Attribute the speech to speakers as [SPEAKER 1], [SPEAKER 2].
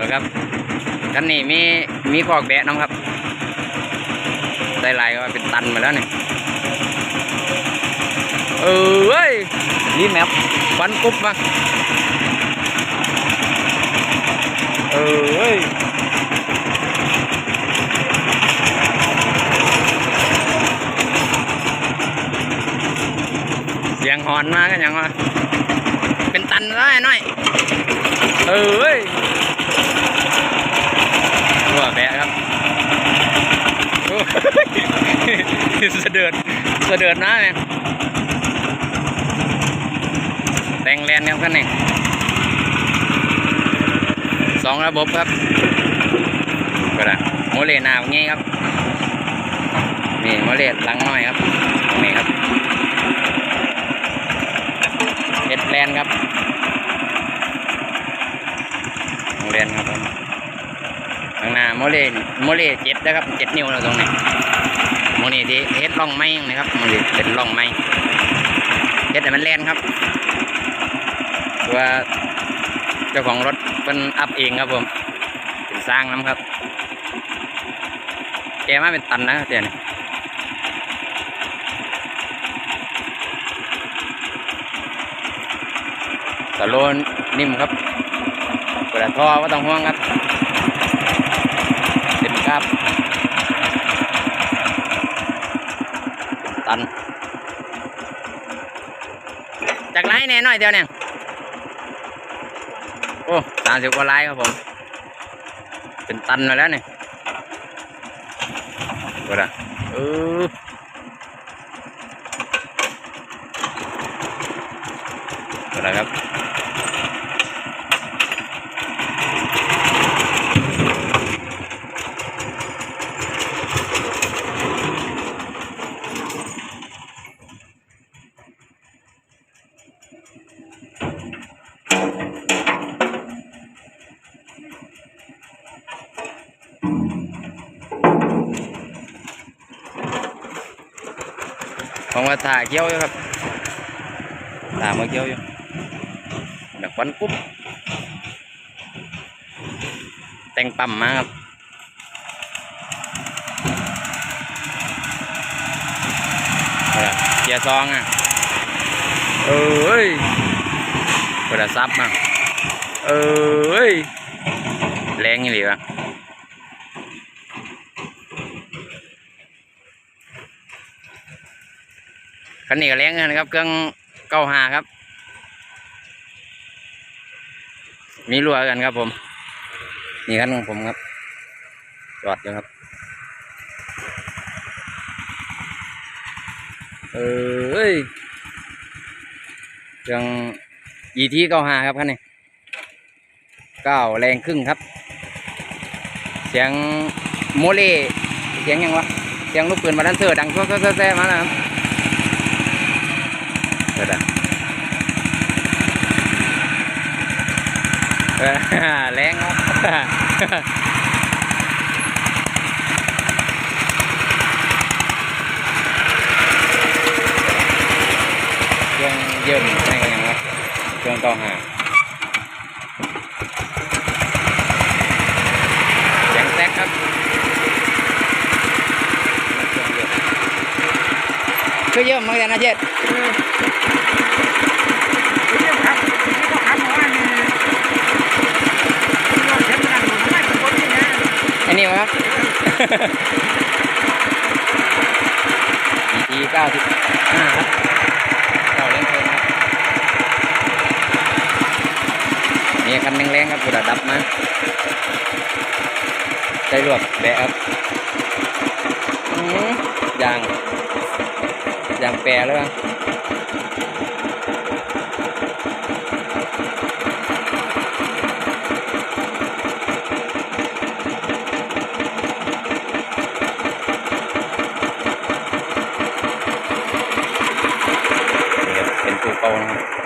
[SPEAKER 1] นะครับคันนี้มีมีคอกแบะน้ำครับ ได้ลายก็เป็นตันมาแล้วนี่เออเว้ยนี่แมพฟันกุ๊บมาเออเว้ยเสียงหอนมากันยังวะเป็นตันแล้วไอ้น้อยเออเว้ย ตัวแบะครับโอ้ยเสดือดเสดือดนะเนี่ยแตงแลนครับกันนี่สองระบบครับก็ได้โมเลนาวงี้ครับ นี่โมเลหลังหน่อยครับนี่ครับเฮ็ดแลนครับ โรงเรียนครับผมข้างหน้าโมเลโมเลเจ็ดนะครับเจ็ดนิ้วตรงนี้โมนี่ที่เฮ็ดร่องไม้นะครับโมเลเป็นร่องไม้เฮ็ดแต่มันแล่นครับตัวเจ้าของรถเป็นอัพเองครับผมเป็นสร้างน้ำครับ แกมาเป็นตันนะเตียนสโลนนิ่มครับกระทอว่าต้องห่วงครับ ครับ ตัน จากไลน์แน่หน่อยเดียวเนี่ย โอ้สามสิบกว่าไลน์ครับผม เป็นตันมาแล้วเนี่ยกระเออก็ได้ครับ ผมว่าถ่าเกี้ยวอยู่ครับถ่ามาเกี้ยวอยู่แบบควันกุ๊บแต่งปั๊มมาครับเกียร์ซองอะเอ้ยกระซับมาเอ้ยแรงอย่างนี้วะ คันนี้ก็แรงเงินครับ เครื่องเก้าหาครับ มีรั่วกันครับ ผม นี่คันของผมครับ จอดอยู่ครับ เอ้ยเครื่องยีทีเก้าหาครับคันนี้เก้าแรงครึ่งครับ เสียงโมเลเสียงยังวะเสียงลูกปืนมาดันเซอร์ดังแซ่แซ่มาแล้วครับ เออเออแรงครับเครื่องเยิ่ม ใช่ยังครับเครื่องต่อหาเสียงแซกครับเครื่องเยิ่มเครื่องเยิ่มเหมือนกันนะเจ็ด
[SPEAKER 2] ครับนี่ก็ครับว่ามีเราเช็ดกันทำไมถึงคนนี้นะ
[SPEAKER 1] อันนี้มั้งครับอีเก้าสิบห้าครับเก้าเล่นเพลงครับนี่คันแรงๆครับกูดับมาใจรวบแบะครับอื้อหือยางยางแปรแล้วครับ পাওয়া